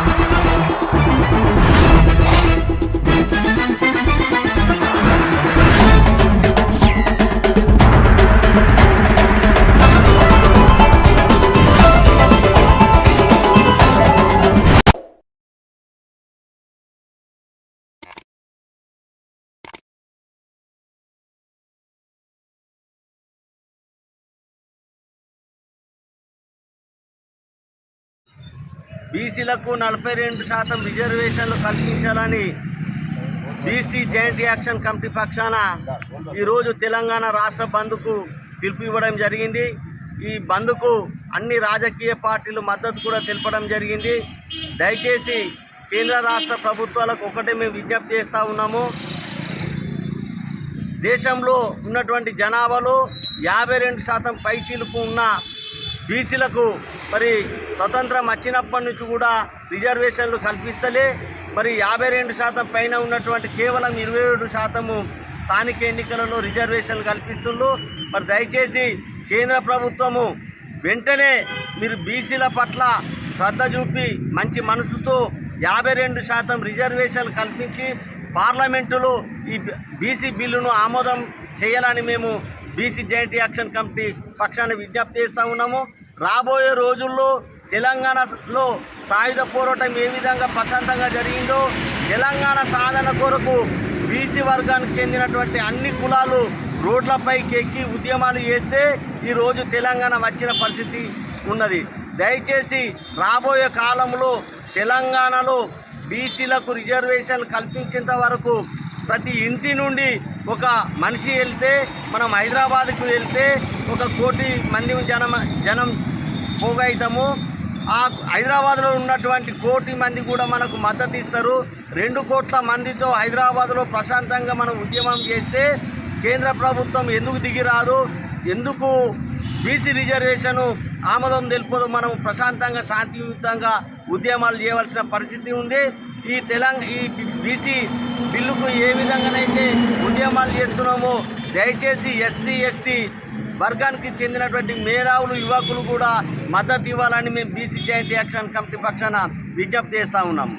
Música బీసీలకు నలభై రెండు శాతం రిజర్వేషన్లు కల్పించాలని బీసీ జాయింట్ యాక్షన్ కమిటీ పక్షాన ఈరోజు తెలంగాణ రాష్ట్ర బంద్కు పిలుపు ఇవ్వడం జరిగింది. ఈ బంద్కు అన్ని రాజకీయ పార్టీలు మద్దతు కూడా తెలపడం జరిగింది. దయచేసి కేంద్ర రాష్ట్ర ప్రభుత్వాలకు ఒకటే మేము విజ్ఞప్తి చేస్తూ ఉన్నాము. దేశంలో ఉన్నటువంటి జనాభాలో యాభై రెండు శాతం పైచీలకు ఉన్న బీసీలకు మరి స్వతంత్రం వచ్చినప్పటి నుంచి కూడా రిజర్వేషన్లు కల్పిస్తలే. మరి యాభై రెండు శాతం పైన ఉన్నటువంటి కేవలం ఇరవై ఏడు శాతము స్థానిక ఎన్నికలలో రిజర్వేషన్లు కల్పిస్తుండ్రు. మరి దయచేసి కేంద్ర ప్రభుత్వము వెంటనే మీరు బీసీల పట్ల శ్రద్ధ చూపి మంచి మనసుతో యాభై రెండు శాతం రిజర్వేషన్లు కల్పించి పార్లమెంటులో ఈ బీసీ బిల్లును ఆమోదం చేయాలని మేము బీసీ జాయింట్ యాక్షన్ కమిటీ పక్షాన్ని విజ్ఞప్తి చేస్తూ ఉన్నాము. రాబోయే రోజుల్లో తెలంగాణలో సాయుధ పోరాటం ఏ విధంగా ప్రశాంతంగా జరిగిందో తెలంగాణ సాధన కొరకు బీసీ వర్గానికి చెందినటువంటి అన్ని కులాలు రోడ్లపైకి ఎక్కి ఉద్యమాలు చేస్తే ఈరోజు తెలంగాణ వచ్చిన పరిస్థితి ఉన్నది. దయచేసి రాబోయే కాలంలో తెలంగాణలో బీసీలకు రిజర్వేషన్ కల్పించేంత వరకు ప్రతి ఇంటి నుండి ఒక మనిషి వెళ్తే మనం హైదరాబాద్కు వెళ్తే ఒక కోటి మంది జనం జనం పోగైతాము. ఆ హైదరాబాద్లో ఉన్నటువంటి కోటి మంది కూడా మనకు మద్దతు ఇస్తారు. రెండు కోట్ల మందితో హైదరాబాద్లో ప్రశాంతంగా మనం ఉద్యమం చేస్తే కేంద్ర ప్రభుత్వం ఎందుకు దిగిరాదు ఎందుకు బీసీ రిజర్వేషన్ ఆమోదం తెలుపదు మనం ప్రశాంతంగా శాంతియుతంగా ఉద్యమాలు చేయవలసిన పరిస్థితి ఉంది ఈ తెలంగాణ ఈ బీసీ బిల్లుకు ఏ విధంగానైతే ఉద్యమాలు చేస్తున్నామో దయచేసి ఎస్సీ ఎస్టీ వర్గానికి చెందినటువంటి మేధావులు యువకులు కూడా మద్దతు ఇవ్వాలని మేము బీసీ జాయింట్ యాక్షన్ కమిటీ పక్షాన విజ్ఞప్తి చేస్తూ ఉన్నాము